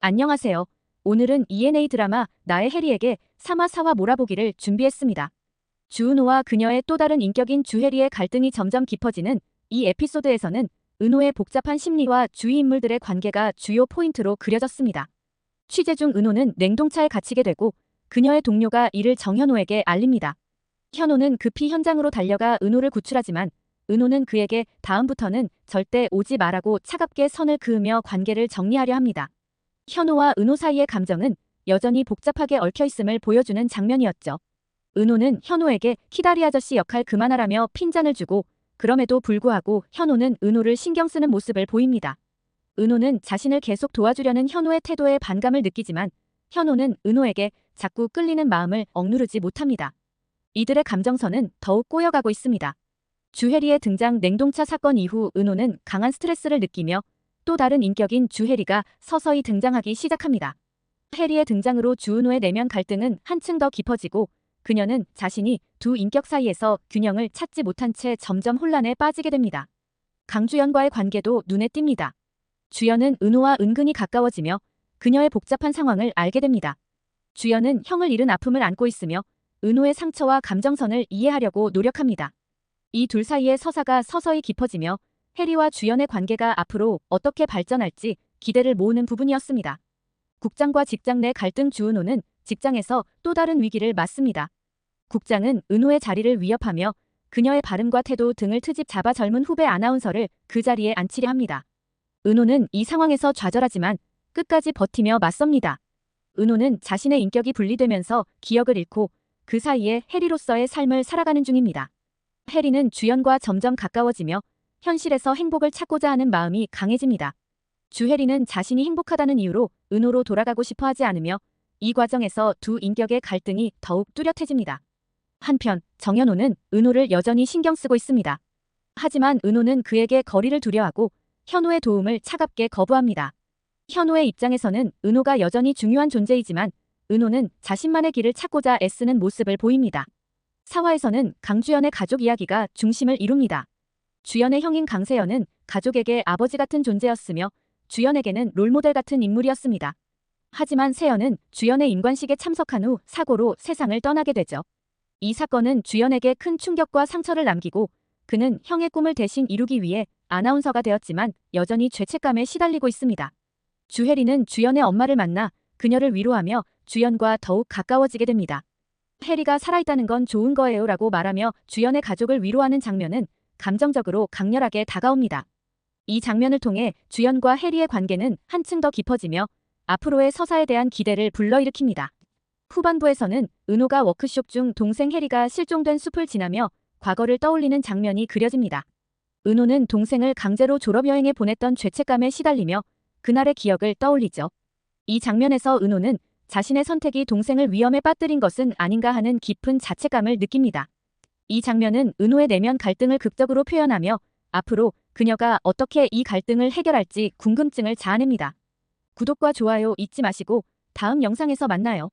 안녕하세요. 오늘은 ENA 드라마 나의 해리에게 3화 4화 몰아보기를 준비했습니다. 주은호와 그녀의 또 다른 인격인 주혜리의 갈등이 점점 깊어지는 이 에피소드에서는 은호의 복잡한 심리와 주위 인물들의 관계가 주요 포인트로 그려졌습니다. 취재 중 은호는 냉동차에 갇히게 되고 그녀의 동료가 이를 정현호에게 알립니다. 현호는 급히 현장으로 달려가 은호를 구출하지만 은호는 그에게 다음부터는 절대 오지 말라고 차갑게 선을 그으며 관계를 정리하려 합니다. 현호와 은호 사이의 감정은 여전히 복잡하게 얽혀 있음을 보여주는 장면이었죠. 은호는 현호에게 키다리 아저씨 역할 그만하라며 핀잔을 주고 그럼에도 불구하고 현호는 은호를 신경 쓰는 모습을 보입니다. 은호는 자신을 계속 도와주려는 현호의 태도에 반감을 느끼지만 현호는 은호에게 자꾸 끌리는 마음을 억누르지 못합니다. 이들의 감정선은 더욱 꼬여가고 있습니다. 주혜리의 등장 냉동차 사건 이후 은호는 강한 스트레스를 느끼며 또 다른 인격인 주혜리가 서서히 등장하기 시작합니다. 해리의 등장으로 주은호의 내면 갈등은 한층 더 깊어지고 그녀는 자신이 두 인격 사이에서 균형을 찾지 못한 채 점점 혼란에 빠지게 됩니다. 강주연과의 관계도 눈에 띕니다. 주연은 은호와 은근히 가까워지며 그녀의 복잡한 상황을 알게 됩니다. 주연은 형을 잃은 아픔을 안고 있으며 은호의 상처와 감정선을 이해하려고 노력합니다. 이 둘 사이의 서사가 서서히 깊어지며 해리와 주연의 관계가 앞으로 어떻게 발전할지 기대를 모으는 부분이었습니다. 국장과 직장 내 갈등 주은호는 직장에서 또 다른 위기를 맞습니다. 국장은 은호의 자리를 위협하며 그녀의 발음과 태도 등을 트집 잡아 젊은 후배 아나운서를 그 자리에 앉히려 합니다. 은호는 이 상황에서 좌절하지만 끝까지 버티며 맞섭니다. 은호는 자신의 인격이 분리되면서 기억을 잃고 그 사이에 해리로서의 삶을 살아가는 중입니다. 해리는 주연과 점점 가까워지며 현실에서 행복을 찾고자 하는 마음이 강해집니다. 주혜리는 자신이 행복하다는 이유로 은호로 돌아가고 싶어 하지 않으며 이 과정에서 두 인격의 갈등이 더욱 뚜렷해집니다. 한편 정현호는 은호를 여전히 신경 쓰고 있습니다. 하지만 은호는 그에게 거리를 두려하고 현호의 도움을 차갑게 거부합니다. 현호의 입장에서는 은호가 여전히 중요한 존재이지만 은호는 자신만의 길을 찾고자 애쓰는 모습을 보입니다. 사화에서는 강주연의 가족 이야기가 중심을 이룹니다. 주연의 형인 강세연은 가족에게 아버지 같은 존재였으며 주연에게는 롤모델 같은 인물이었습니다. 하지만 세연은 주연의 임관식에 참석한 후 사고로 세상을 떠나게 되죠. 이 사건은 주연에게 큰 충격과 상처를 남기고 그는 형의 꿈을 대신 이루기 위해 아나운서가 되었지만 여전히 죄책감에 시달리고 있습니다. 주혜리는 주연의 엄마를 만나 그녀를 위로하며 주연과 더욱 가까워지게 됩니다. 해리가 살아있다는 건 좋은 거예요 라고 말하며 주연의 가족을 위로하는 장면은 감정적으로 강렬하게 다가옵니다. 이 장면을 통해 주연과 해리의 관계는 한층 더 깊어지며 앞으로의 서사에 대한 기대를 불러일으킵니다. 후반부에서는 은호가 워크숍 중 동생 해리가 실종된 숲을 지나며 과거를 떠올리는 장면이 그려집니다. 은호는 동생을 강제로 졸업여행에 보냈던 죄책감에 시달리며 그날의 기억을 떠올리죠. 이 장면에서 은호는 자신의 선택이 동생을 위험에 빠뜨린 것은 아닌가 하는 깊은 자책감을 느낍니다. 이 장면은 은호의 내면 갈등을 극적으로 표현하며 앞으로 그녀가 어떻게 이 갈등을 해결할지 궁금증을 자아냅니다. 구독과 좋아요 잊지 마시고 다음 영상에서 만나요.